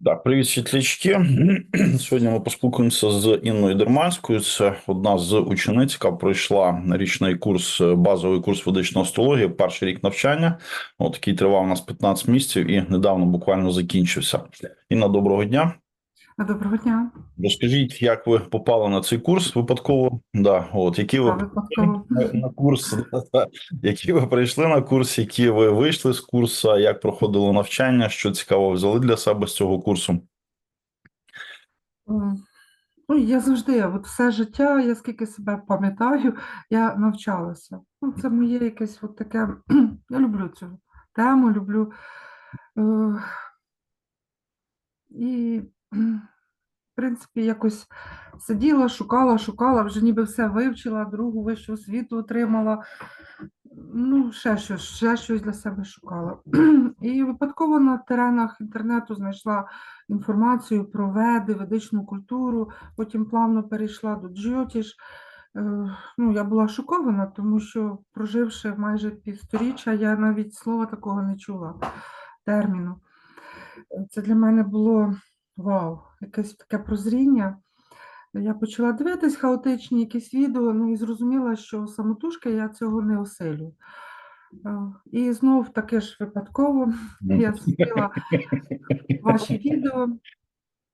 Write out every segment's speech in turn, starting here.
Да, привіт, світлячки. Сьогодні ми поспілкуємося з Інною Дерманською. Це одна з учениць, яка пройшла річний курс, е, базовий курс ведичної астрології, перший рік навчання. От який тривав у нас 15 місяців і недавно буквально закінчився. Інна, доброго дня. Доброго дня. Розкажіть, як ви попали на цей курс випадково? Да, от які ви випадково. на, курс, які ви прийшли на курс, які ви вийшли з курсу, як проходило навчання, що цікаво взяли для себе з цього курсу? Ну, я завжди, от все життя, я скільки себе пам'ятаю, я навчалася. Ну, це моє якесь от таке. Я люблю цю тему, люблю. Е, і, в принципі, якось сиділа, шукала, шукала, вже ніби все вивчила, другу вищу освіту отримала. Ну, ще щось, ще щось для себе шукала. І випадково на теренах інтернету знайшла інформацію про веди, ведичну культуру, потім плавно перейшла до джйотіш. Е, Ну, я була шокована, тому що, проживши майже півсторіччя, я навіть слова такого не чула, терміну. Це для мене було вау, якесь таке прозріння. Я почала дивитись хаотичні якісь відео, ну і зрозуміла, що самотужки я цього не осилю. Е, І знов таки ж випадково я зустріла ваші відео,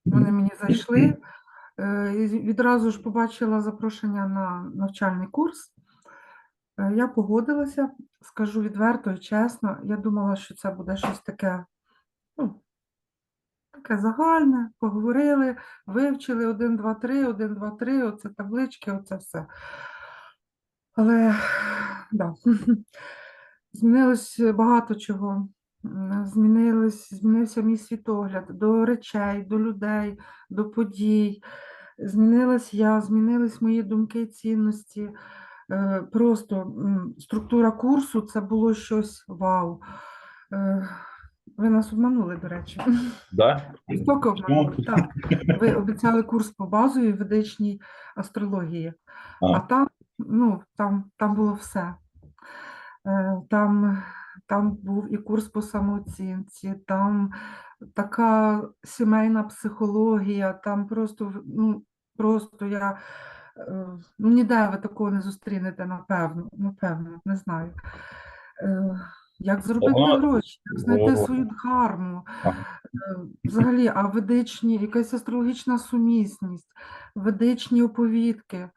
вони мені зайшли. Е, І відразу ж побачила запрошення на навчальний курс. Е, Я погодилася, скажу відверто і чесно, я думала, що це буде щось таке, ну, таке загальне, поговорили, вивчили 1, 2, 3, 1, 2, 3, оце таблички, оце все. Але да, змінилось багато чого. Змінилось, змінився мій світогляд до речей, до людей, до подій. Змінилась я, змінились мої думки, цінності. Е, Просто структура курсу це було щось вау. Е, Ви нас обманули, до речі. Да? Жорстоко обманули. Так. Ви обіцяли курс по базовій ведичній астрології, А. а там, ну, там, там було все. Е, Там, там був і курс по самооцінці, там така сімейна психологія, там просто, ну, просто я е, ну, ніде ви такого не зустрінете, напевно, напевно, не знаю. Як заробити Вона- гроші, як знайти О. свою дхарму, Ага. Е, Взагалі, а ведичні, якась астрологічна сумісність, ведичні оповідки.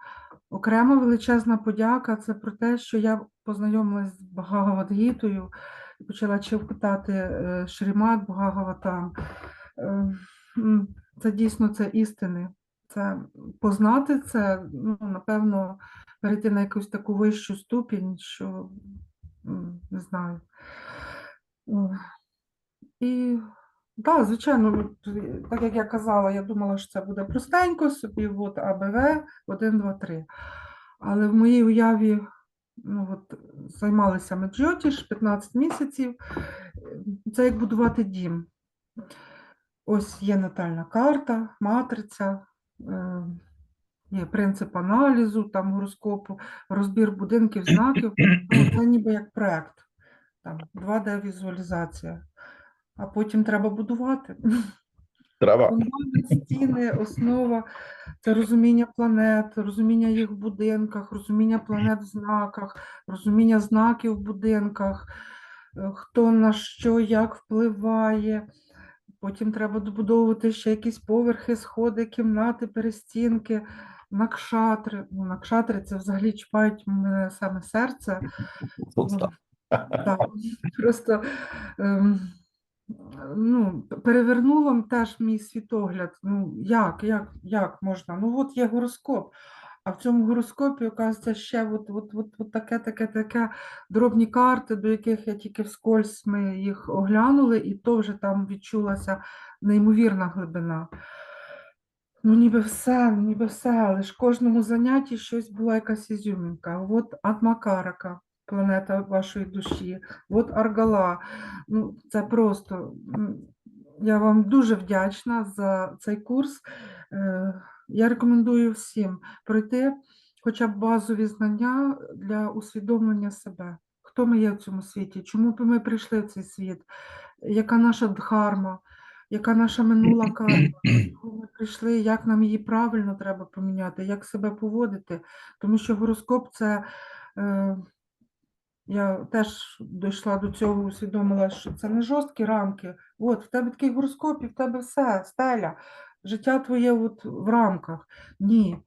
Окрема величезна подяка це про те, що я познайомилась з Бхагавадгітою і почала читати е, Шрімат Бхагаватам. Е, м, Це дійсно це істини. Це познати це, ну, напевно, перейти на якусь таку вищу ступінь, що не знаю. І так, звичайно, е, так як я казала, я думала, що це буде простенько собі, от АБВ 1, 2, 3. Але в моїй уяві ну, от, займалися ми джотіш 15 місяців. Це як будувати дім. Ось є натальна карта, матриця, е, є принцип аналізу, там гороскопу, розбір будинків, знаків. Ну, це ніби як проект, там 2D-візуалізація. А потім треба будувати. Фундамент, стіни, основа це розуміння планет, розуміння їх в будинках, розуміння планет в знаках, розуміння знаків в будинках, е, хто на що, як впливає. Потім треба добудовувати ще якісь поверхи, сходи, кімнати, перестінки, накшатри. Ну, накшатри це взагалі чіпають мене саме серце. Так. так, просто ем, ну, перевернуло теж мій світогляд. Ну, як, як, як можна? Ну, от є гороскоп, а в цьому гороскопі, оказується, ще от, от, от, от таке, таке, таке дробні карти, до яких я тільки вскользь ми їх оглянули, і то вже там відчулася неймовірна глибина. Ну, ніби все, ну, ніби все, але ж кожному занятті щось була якась ізюмінка. От Атмакарака, планета вашої душі, от Аргала. Ну, це просто. Я вам дуже вдячна за цей курс. Е, Я рекомендую всім пройти хоча б базові знання для усвідомлення себе. Хто ми є в цьому світі? Чому ми прийшли в цей світ? Яка наша дхарма? Яка наша минула карма, ми прийшли, як нам її правильно треба поміняти, як себе поводити. Тому що гороскоп це. Е, я теж дійшла до цього, усвідомила, що це не жорсткі рамки. От, в тебе такий гороскоп, і в тебе все, стеля. Життя твоє от в рамках. Ні,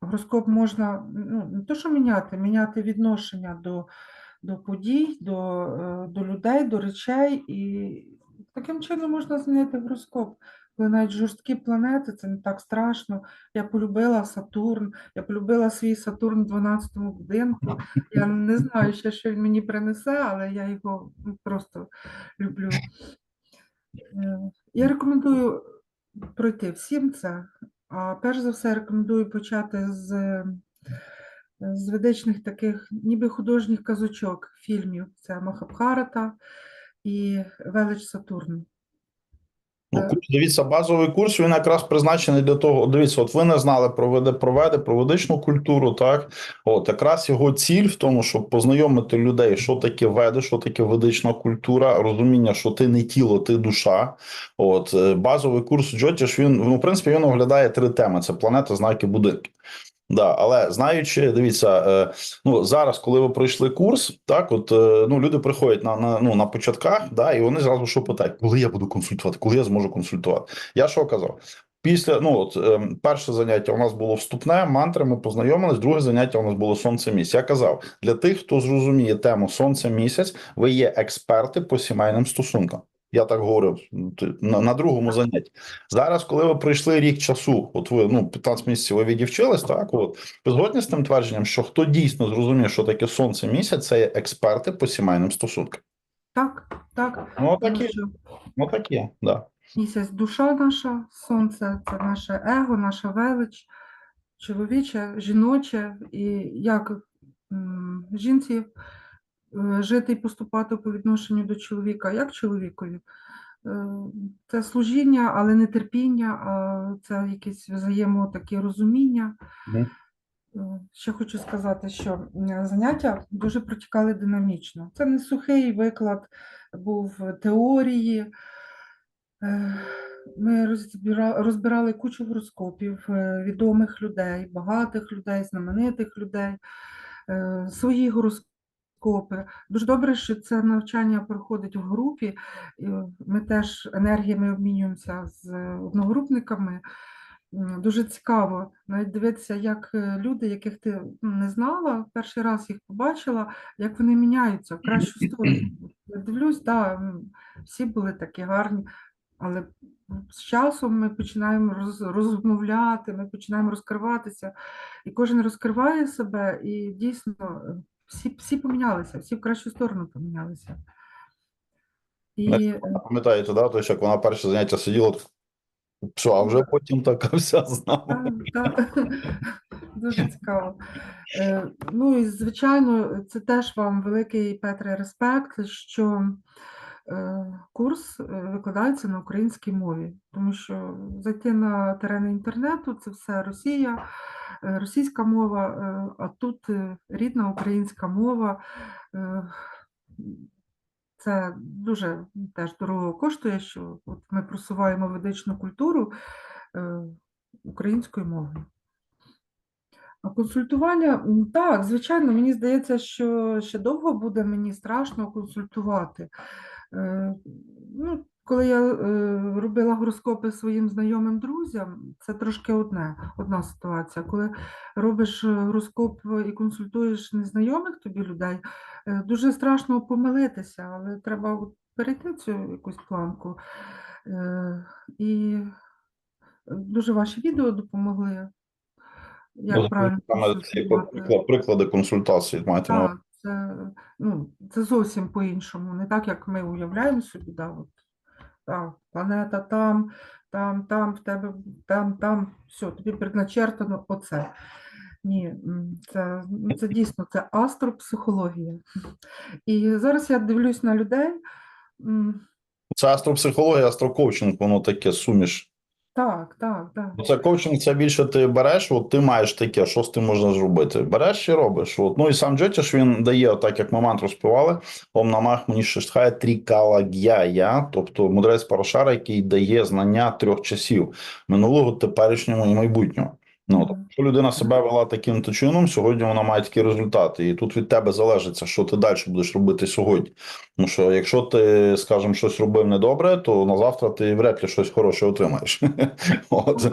гороскоп можна ну, не то, що міняти, міняти відношення до, до подій, до, е, до людей, до речей. І таким чином можна змінити гороскоп. Коли навіть жорсткі планети, це не так страшно. Я полюбила Сатурн, я полюбила свій Сатурн в 12-му будинку. Я не знаю ще, що він мені принесе, але я його просто люблю. Е, Я рекомендую пройти всім це. А перш за все, рекомендую почати з, з ведичних таких, ніби художніх казочок, фільмів. Це Махабхарата і Велич Сатурн. Ну, курс, дивіться, базовий курс він якраз призначений для того. Дивіться, от ви не знали про веде проведе про ведичну культуру, так от якраз його ціль в тому, щоб познайомити людей, що таке веди, що таке ведична культура, розуміння, що ти не тіло, ти душа. От е, базовий курс Джотіш, він ну, в принципі він оглядає три теми: це планета, знаки, будинки. Да, але знаючи, дивіться, е, ну зараз, коли ви пройшли курс, так от е, ну люди приходять на, на ну на початках, да, і вони зразу що питають, коли я буду консультувати, коли я зможу консультувати. Я що казав? Після ну от е, перше заняття у нас було вступне, мантри. Ми познайомились. Друге заняття у нас було сонце місяць. Я казав для тих, хто зрозуміє тему сонце місяць, ви є експерти по сімейним стосункам. Я так говорив на, на другому занятті. Зараз, коли ви пройшли рік часу, от ви ну 15 місяців ви відівчились, так от ви згодні з тим твердженням, що хто дійсно зрозумів, що таке сонце місяць, це є експерти по сімейним стосункам. Так, так. Ну такі, що ну такі, да. Місяць душа наша, сонце це наше его, наша велич, чоловіче, жіноче, і як м, жінці жити і поступати по відношенню до чоловіка, як чоловікові. Е, Це служіння, але не терпіння, а це якесь взаємо таке розуміння. Е, Ще хочу сказати, що заняття дуже протікали динамічно. Це не сухий виклад був теорії. Е, Ми розбирали кучу гороскопів е, відомих людей, багатих людей, знаменитих людей, е, свої гороскопи. Дуже добре, що це навчання проходить в групі. Ми теж енергіями обмінюємося з одногрупниками. Дуже цікаво навіть дивитися, як е, люди, яких ти ну, не знала, перший раз їх побачила, як вони міняються в кращу сторону. Дивлюсь, да, всі були такі гарні, але з часом ми починаємо роз, розмовляти, ми починаємо розкриватися, і кожен розкриває себе, і дійсно е, всі, всі помінялися, всі в кращу сторону помінялися. І е, Пам'ятаєте, да? Тобто, як вона перше заняття сиділа, що, а вже потім така вся знала. Так, так. Дуже цікаво. Е, Ну і звичайно, це теж вам великий Петре респект, що курс е, викладається на українській мові, тому що зайти на терени інтернету це все Росія, е, російська мова, а тут рідна українська мова. Це дуже теж дорого коштує, що от ми просуваємо ведичну культуру е, українською мовою. А консультування, так, звичайно, мені здається, що ще довго буде мені страшно консультувати. Е, Ну, коли я е, робила гороскопи своїм знайомим друзям, це трошки одне, одна ситуація. Коли робиш е, гороскоп і консультуєш незнайомих тобі людей, дуже страшно помилитися, але треба перейти цю якусь планку. І дуже ваші відео допомогли. Як правильно Саме ці приклади консультації маєте на увазі. Це, ну, це зовсім по-іншому, не так, як ми уявляємо собі, да, от, так, планета там, там, там, в тебе, там, там, все, тобі предначертано оце. Ні, це, ну, це дійсно це астропсихологія. І зараз я дивлюсь на людей. Це астропсихологія, астрокоучинг, воно таке суміш. Так, так, так. Це коучинг, це більше ти береш, от ти маєш таке, що з тим можна зробити. Береш і робиш. От. Ну і сам Джотіш він дає, так як ми мантру співали, Ом намах мені шестхає трікалаг'я, тобто мудрець Парашара, який дає знання трьох часів минулого, теперішнього і майбутнього. Ну, тобто, якщо людина себе вела таким то чином, сьогодні вона має такі результати. І тут від тебе залежить, що ти далі будеш робити сьогодні. Тому що якщо ти, скажімо, щось робив недобре, то на завтра ти вряд ли щось хороше отримаєш. От.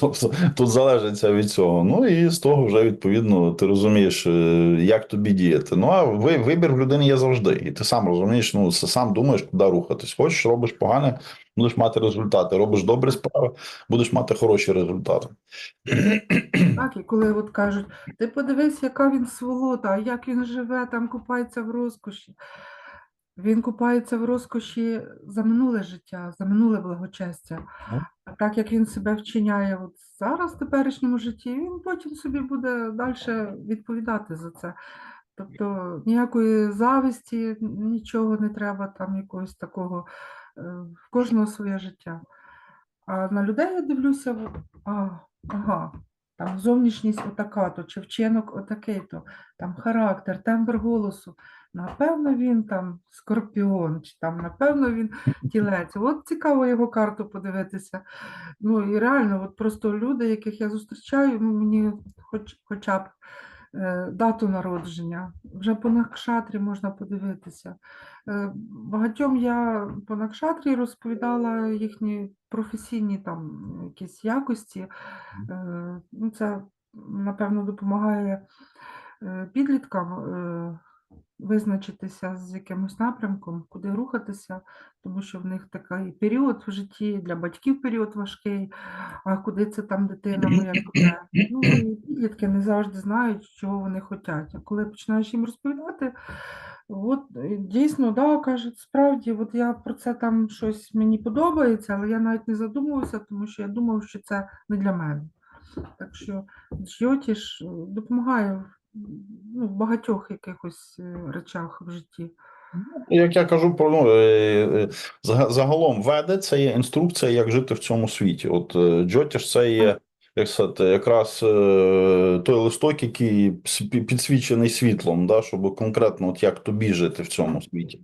Тобто тут залежить від цього. Ну і з того вже відповідно ти розумієш, е, як тобі діяти. Ну а ви, вибір в людини є завжди. І ти сам розумієш, ну сам думаєш, куди рухатись. Хочеш, робиш погане, будеш мати результати. Робиш добрі справи, будеш мати хороші результати. Так, і коли от кажуть, ти подивись, яка він сволота, а як він живе, там купається в розкоші. Він купається в розкоші за минуле життя, за минуле благочестя. А так як він себе вчиняє от зараз в теперішньому житті, він потім собі буде далі відповідати за це. Тобто ніякої зависті, нічого не треба, там якогось такого, в кожного своє життя. А на людей я дивлюся, а, ага, там зовнішність отака, то чи вчинок отакий, то там характер, тембр голосу. Напевно, він там скорпіон, чи там, напевно, він тілець. От цікаво його карту подивитися. Ну і реально, от просто люди, яких я зустрічаю, ну, мені хоч, хоча б е, дату народження, вже по накшатрі можна подивитися. Е, Багатьом я по накшатрі розповідала їхні професійні там якісь якості. Е, Ну, це, напевно, допомагає е, підліткам е, визначитися з якимось напрямком, куди рухатися, тому що в них такий період в житті, для батьків період важкий, а куди це там дитина моя піде. Ну, і підлітки не завжди знають, чого вони хочуть. А коли починаєш їм розповідати, от е, дійсно, да, кажуть, справді, от я про це там щось мені подобається, але я навіть не задумувався, тому що я думав, що це не для мене. Так що Джйотіш е, допомагає ну, в багатьох якихось е, речах в житті. Як я кажу про ну, е, е, загалом веде це є інструкція, як жити в цьому світі. От е, Джотіш це є як сказати, якраз е, той листок, який пс- пі- підсвічений світлом, да, щоб конкретно от як тобі жити в цьому світі.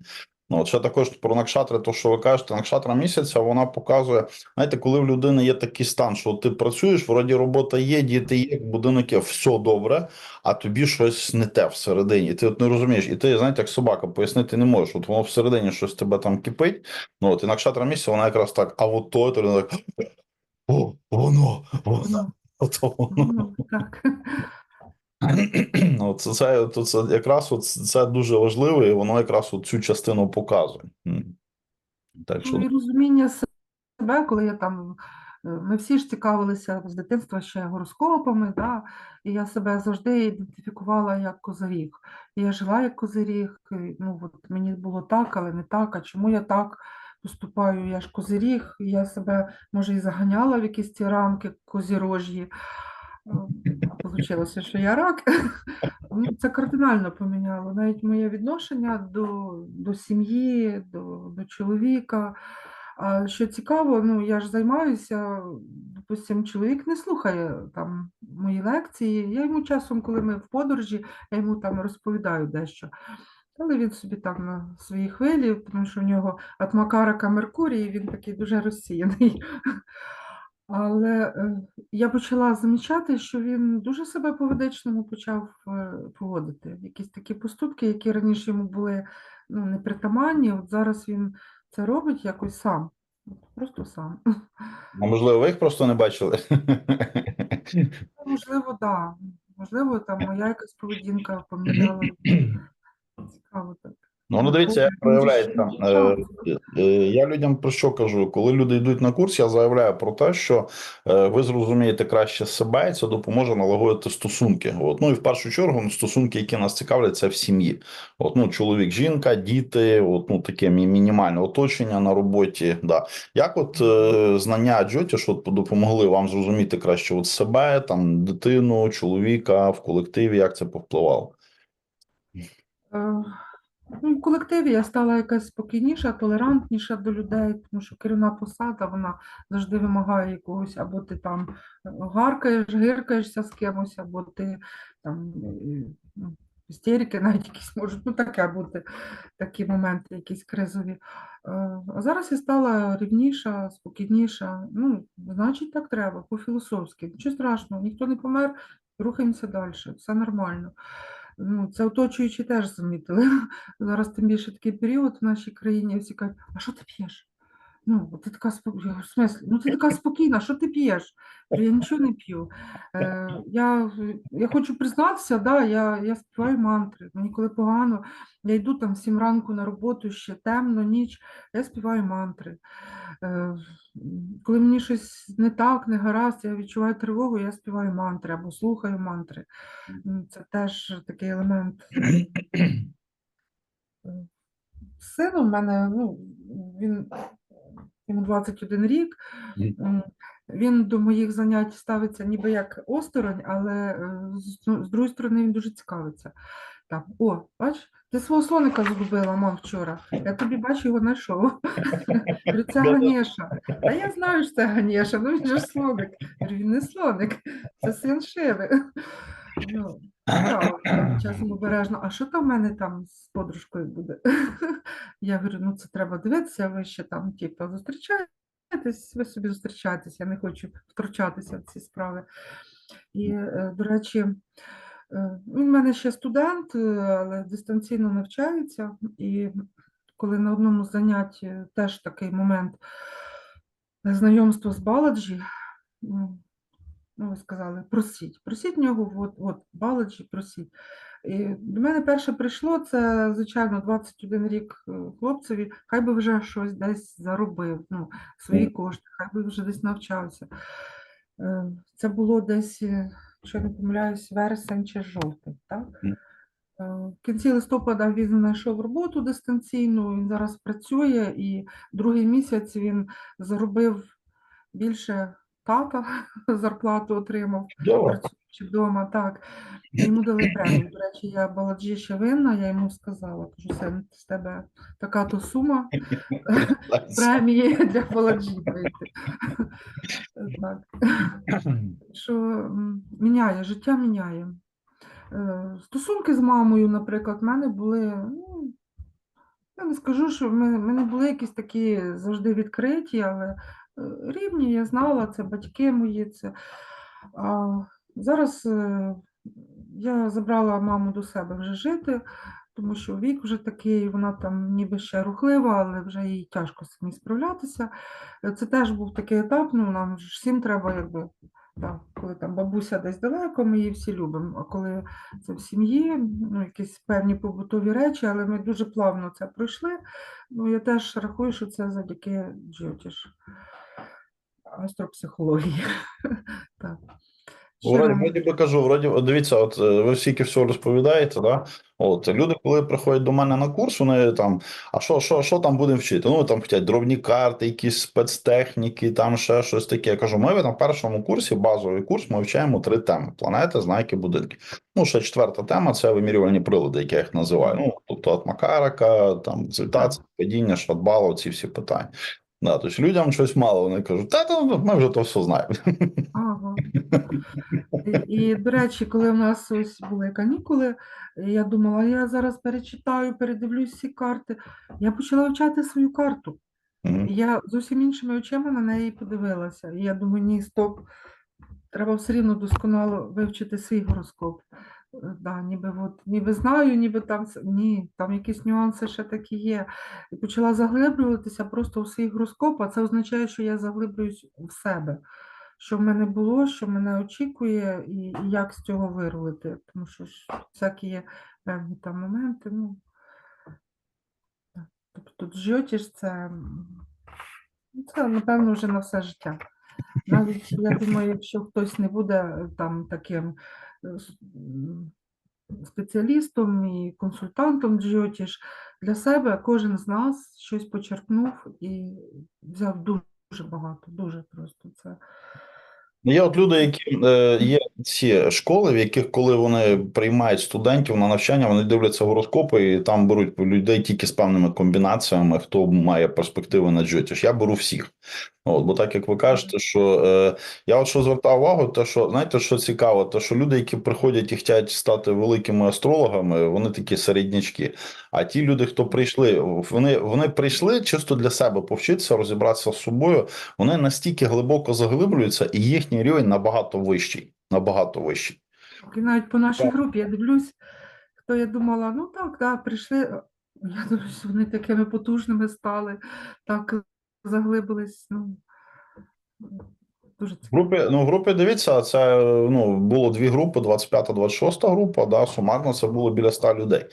Ну, от ще також про накшатри, то що ви кажете, накшатра місяця вона показує, знаєте, коли в людини є такий стан, що ти працюєш, вроді робота є, діти є, будинок є, все добре, а тобі щось не те всередині. Ти от не розумієш, і ти, знаєте, як собака, пояснити не можеш. От воно всередині щось тебе там кипить. Ну от і накшатра місяця, вона якраз так, а от то, то так. О, воно, воно, Ну, ото воно. ну, так. Ну, це, це, то це якраз от це дуже важливо, і воно якраз от цю частину показує. Так що Ну, і розуміння себе, коли я там, е, ми всі ж цікавилися з дитинства ще гороскопами, да, і я себе завжди ідентифікувала як козиріг. І я жила як козиріг, ну, от мені було так, але не так, а чому я так поступаю? Я ж козиріг, і я себе, може, і заганяла в якісь ці рамки козірожі. Получилося, що я рак. Ну, Це кардинально поміняло навіть моє відношення до, до сім'ї, до, до чоловіка. А що цікаво, ну я ж займаюся, допустим, чоловік не слухає там мої лекції. Я йому часом, коли ми в подорожі, я йому там розповідаю дещо. Але він собі там на своїй хвилі, тому що в нього от Макарака Меркурій, він такий дуже розсіяний. Але е, я почала замічати, що він дуже себе по-ведичному почав е, поводити. Якісь такі поступки, які раніше йому були ну, непритаманні, от зараз він це робить якось сам. Просто сам. А можливо, ви їх просто не бачили. Можливо, так. Да. Можливо, там моя якась поведінка поміняла. Цікаво так. Ну, ну дивіться, як проявляється. Е, е, Я людям про що кажу? Коли люди йдуть на курс, я заявляю про те, що е, ви зрозумієте краще себе, і це допоможе налагодити стосунки. От. Ну і в першу чергу ну, стосунки, які нас цікавлять, це в сім'ї. От, ну, чоловік, жінка, діти, от, ну, таке мінімальне оточення на роботі. Да. Як от знання Джотіш от допомогли вам зрозуміти краще от себе, там, дитину, чоловіка в колективі, як це повпливало? Ну, в колективі я стала якась спокійніша, толерантніша до людей, тому що керівна посада вона завжди вимагає якогось, або ти там е, гаркаєш, гиркаєшся з кимось, або ти там е, ну, істерики навіть якісь можуть, ну таке бути, такі моменти, якісь кризові. Е, А зараз я стала рівніша, спокійніша. Ну, значить, так треба, по-філософськи. Нічого страшного, ніхто не помер, рухаємося далі, все нормально. Ну, це оточуючі теж замітили. Зараз тим більше такий період в нашій країні, всі кажуть, а що ти п'єш? Ну, ти така спокійна, в смислі, ну ти така спокійна, що ти п'єш? Я нічого не п'ю. Е, я, я хочу признатися, да, я, я співаю мантри. Мені коли погано, я йду там сім ранку на роботу, ще темно, ніч, я співаю мантри. Е, коли мені щось не так, не гаразд, я відчуваю тривогу, я співаю мантри або слухаю мантри. Це теж такий елемент. Син у мене, ну, він йому 21 рік. Він до моїх занять ставиться ніби як осторонь, але е, з, ну, з другої сторони він дуже цікавиться. Так, о, бач, ти свого слоника згубила, мам, вчора. Я тобі бачу, його знайшов. Говорю, це Да-да. Ганєша. А я знаю, що це Ганєша, ну він же ж слоник. Говорю, він не слоник, це син Шиви. Часом обережно. А що там в мене там з подружкою буде? Я говорю, ну це треба дивитися, ви ще там, типу, зустрічаєтесь, ви собі зустрічаєтесь, я не хочу втручатися в ці справи. І, е, до речі, е, він в мене ще студент, е, але дистанційно навчається. І коли на одному з занять е, теж такий момент знайомства з Баладжі, ну, сказали, просіть, просіть в нього, от, от, Баладжі, просіть. І до мене перше прийшло, це, звичайно, 21 рік е, хлопцеві, хай би вже щось десь заробив, ну, свої кошти, хай би вже десь навчався. Е, Це було десь, е, якщо я не помиляюсь, вересень чи жовтень, так? В кінці листопада він знайшов роботу дистанційну, він зараз працює, і другий місяць він заробив більше тата, зарплату отримав, працюючи вдома, так. Йому дали премію. До речі, я Баладжі ще винна, я йому сказала, кажу, син, з тебе така то сума премії для Баладжі вийти. Так. Що міняє, життя міняє. Е, Стосунки з мамою, наприклад, в мене були, ну, я не скажу, що в мене, в мене були якісь такі завжди відкриті, але рівні, я знала, це батьки мої. Це. А зараз е, я забрала маму до себе вже жити, тому що вік вже такий, вона там ніби ще рухлива, але вже їй тяжко самі справлятися. Е, Це теж був такий етап, ну нам всім треба, якби, так, коли там бабуся десь далеко, ми її всі любимо. А коли це в сім'ї, ну, якісь певні побутові речі, але ми дуже плавно це пройшли. Ну, я теж рахую, що це завдяки Джотіш астропсихології. Так. Вроді, вроді би кажу, вроді, от дивіться, от ви стільки всього розповідаєте, да? От люди, коли приходять до мене на курс, вони там, а що, що, що там будемо вчити? Ну там хочуть дробні карти, якісь спецтехніки, там ще щось таке. Я кажу, ми на першому курсі, базовий курс, ми вчаємо три теми: планети, знаки, будинки. Ну, ще четверта тема це вимірювальні прилади, які я їх називаю. Ну, тобто от Макарика, там екзальтація, падіння, шатбалу, ці всі питання. Да, тобто людям щось мало, вони кажуть, та то ми вже то все знаємо. Ага. І, до речі, коли в нас ось були канікули, я думала, я зараз перечитаю, передивлюсь всі карти. Я почала вивчати свою карту. І Я зовсім іншими очима на неї подивилася. І я думаю, ні, стоп, треба все рівно досконало вивчити свій гороскоп. Да, ніби, от, ніби знаю, ніби там ні, там якісь нюанси ще такі є. І почала заглиблюватися просто у свій гороскоп, а це означає, що я заглиблююсь в себе, що в мене було, що мене очікує, і, і як з цього вирулити. Тому що ж всякі є певні там моменти. Ну, тобто джотіш це, м, ну, це, напевно, вже на все життя. Навіть я думаю, якщо хтось не буде е, там таким спеціалістом і консультантом джотіш, для себе кожен з нас щось почерпнув і взяв дуже багато, дуже просто це. Ну, Є от люди, які е, є ці школи, в яких коли вони приймають студентів на навчання, вони дивляться гороскопи і там беруть людей тільки з певними комбінаціями, хто має перспективи на джоті. Я беру всіх. От, бо так як ви кажете, що е, я от що звертав увагу, те, що знаєте, що цікаво, те, що люди, які приходять і хочуть стати великими астрологами, вони такі середнячки. А ті люди, хто прийшли, вони, вони прийшли чисто для себе повчитися, розібратися з собою. Вони настільки глибоко заглиблюються, і їхній рівень набагато вищий. Набагато вищий. І навіть по нашій Так. групі я дивлюсь, хто я думала, ну так, да, прийшли. Я дивлюсь, вони такими потужними стали, так заглибились. Ну, дуже В групі, ну, в групі дивіться, це ну, було дві групи: 25-26 група. Да, сумарно це було біля 100 людей.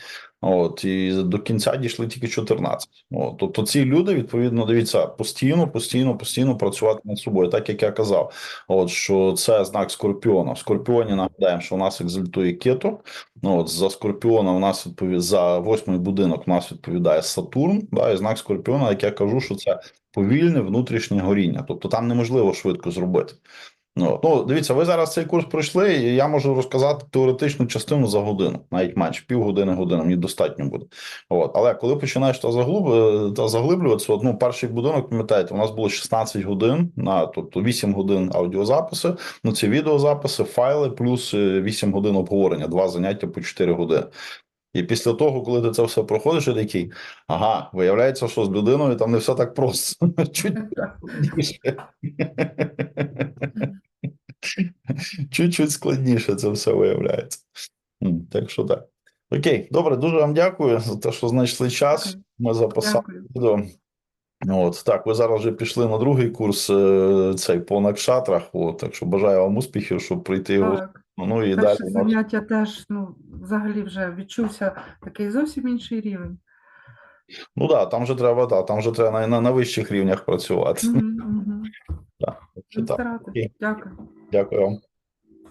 От, і до кінця дійшли тільки 14. От, тобто ці люди, відповідно, дивіться, постійно, постійно, постійно працювати над собою. Так як я казав, от що це знак Скорпіона. В Скорпіоні нагадаємо, що у нас екзальтує кету. Ну, от за Скорпіона у нас відповідає за восьмий будинок. У нас відповідає Сатурн. Да, і знак Скорпіона, як я кажу, що це повільне внутрішнє горіння. Тобто там неможливо швидко зробити. Ну, ну, дивіться, ви зараз цей курс пройшли, і я можу розказати теоретичну частину за годину, навіть менше, півгодини, години, мені достатньо буде. От. Але коли починаєш та, заглуб... та заглиблюватися, от, ну, перший будинок, пам'ятаєте, у нас було 16 годин, на, тобто 8 годин аудіозаписи, ну, це відеозаписи, файли, плюс е, 8 годин обговорення, два заняття по 4 години. І після того, коли ти це все проходиш, я такий, ага, виявляється, що з людиною там не все так просто. Чуть. Чуть-чуть складніше це все виявляється. Так що так. Окей, добре, дуже вам дякую за те, що знайшли час. Ми записали відео. От так, ви зараз вже пішли на другий курс е, цей по накшатрах. От, так що бажаю вам успіхів, щоб прийти його. Ну і Перше далі. заняття теж ну, взагалі вже відчувся такий зовсім інший рівень. Ну так, да, там вже треба, да, там вже треба на, на, на вищих рівнях працювати. Що Будемо так. Дякую. Дякую вам.